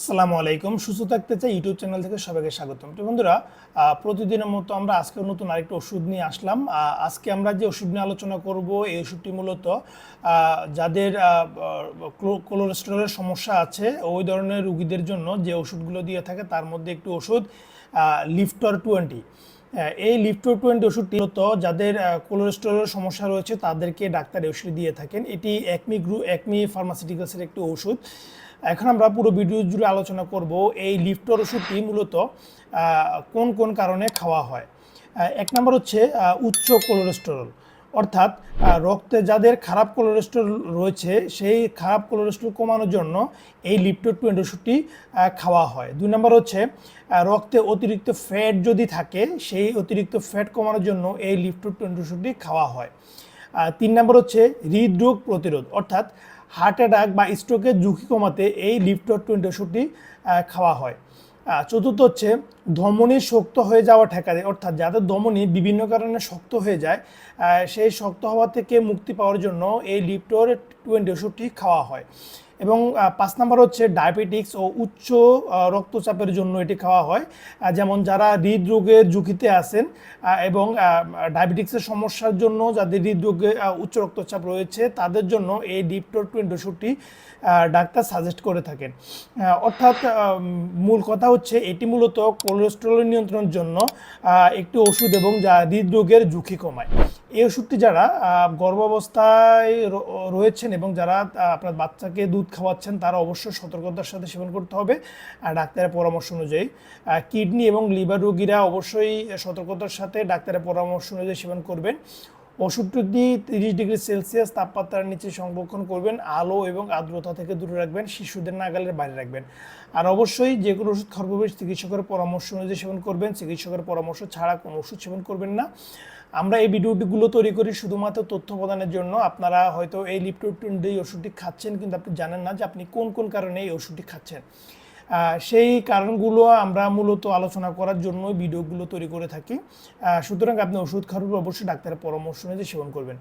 আসসালামু আলাইকুম। সুস্থ থাকতে চাই ইউটিউব চ্যানেল থেকে সবাইকে স্বাগতম। তো বন্ধুরা প্রতিদিনের মতো আমরা আজকে নতুন আরেকটা ওষুধ নিয়ে আসলাম। আজকে আমরা যে ওষুধ নিয়ে আলোচনা করব, এই ওষুধটি মূলত যাদের কোলেস্টেরলের সমস্যা আছে, ওই ধরনের রুগীদের জন্য যে ওষুধগুলো দিয়ে থাকে, তার মধ্যে একটি ওষুধ লিফটর টোয়েন্টি। এই লিফটো টোয়েন্টি ওষুধটি মূলত যাদের কোলেস্টেরলের সমস্যা রয়েছে, তাদেরকে ডাক্তার ওষুধ দিয়ে থাকেন। এটি একমি গ্রু, একমি ফার্মাসিউটিক্যালসের একটি ওষুধ। এখন আমরা পুরো ভিডিও জুড়ে আলোচনা করব এই লিফটোর ওষুধটি মূলত কোন কোন কারণে খাওয়া হয়। এক নম্বর হচ্ছে উচ্চ কোলেস্টেরল অর্থাৎ রক্তে যাদের খারাপ কোলেস্টেরল রয়েছে, সেই খারাপ কোলেস্টেরল কমানোর জন্য এই লিপটো টোয়েন্টি ওষুধটি খাওয়া হয়। দুই নম্বর হচ্ছে রক্তে অতিরিক্ত ফ্যাট যদি থাকে, সেই অতিরিক্ত ফ্যাট কমানোর জন্য এই লিপটো টোয়েন্টি ওষুধটি খাওয়া হয়। তিন নম্বর হচ্ছে, হৃদরোগ প্রতিরোধ, অর্থাৎ হার্ট অ্যাটাক বা স্ট্রোকের ঝুঁকি কমাতে এই লিফটর টোয়েন্টি ওষুধটি খাওয়া হয়। চতুর্থ হচ্ছে ধমনী শক্ত হয়ে যাওয়া ঠেকাতে। অর্থাৎ যাদের ধমনী বিভিন্ন কারণে শক্ত হয়ে যায় সেই শক্ত হওয়া থেকে মুক্তি পাওয়ার জন্য এই লিফটর টোয়েন্টি ওষুধটি খাওয়া হয়। এবং পাঁচ নাম্বার হচ্ছে ডায়াবেটিক্স ও উচ্চ রক্তচাপের জন্য এটি খাওয়া হয়। যেমন যারা হৃদরোগের ঝুঁকিতে আছেন এবং ডায়াবেটিক্সের সমস্যার জন্য যাদের হৃদরোগে উচ্চ রক্তচাপ রয়েছে, তাদের জন্য এই ডিপটোর টোয়েন্টি ওষুধটি ডাক্তার সাজেস্ট করে থাকেন। অর্থাৎ মূল কথা হচ্ছে এটি মূলত কোলেস্টেরল নিয়ন্ত্রণের জন্য একটি ওষুধ এবং যা হৃদরোগের ঝুঁকি কমায়। এই ওষুধটি যারা গর্ভাবস্থায় রয়েছেন এবং যারা আপনার বাচ্চাকে দুধ খাওয়াচ্ছেন, তারা অবশ্যই সতর্কতার সাথে সেবন করতে হবে। আর ডাক্তারের পরামর্শ অনুযায়ী কিডনি এবং লিভার রোগীরা অবশ্যই সতর্কতার সাথে ডাক্তারের পরামর্শ অনুযায়ী সেবন করবেন। ওষুধটি তিরিশ ডিগ্রি সেলসিয়াস তাপমাত্রার নিচে সংরক্ষণ করবেন, আলো এবং আর্দ্রতা থেকে দূরে রাখবেন, শিশুদের নাগালের বাইরে রাখবেন। আর অবশ্যই যে কোনো ওষুধ পূর্বে চিকিৎসকের পরামর্শ অনুযায়ী সেবন করবেন, চিকিৎসকের পরামর্শ ছাড়া কোনো ওষুধ সেবন করবেন না। আমরা এই ভিডিওটিগুলো তৈরি করি শুধুমাত্র তথ্য প্রদানের জন্য। আপনারা হয়তো এই লিপটোটিন এই ওষুধটি খাচ্ছেন, কিন্তু আপনি জানেন না যে আপনি কোন কোন কারণে এই ওষুধটি খাচ্ছেন। সেই কারণগুলো আমরা মূলত আলোচনা করার জন্য ভিডিওগুলো তৈরি করে থাকি। সুতরাং আপনি ওষুধ খাওয়ার অবশ্যই ডাক্তারের পরামর্শ নিয়ে সেবন করবেন।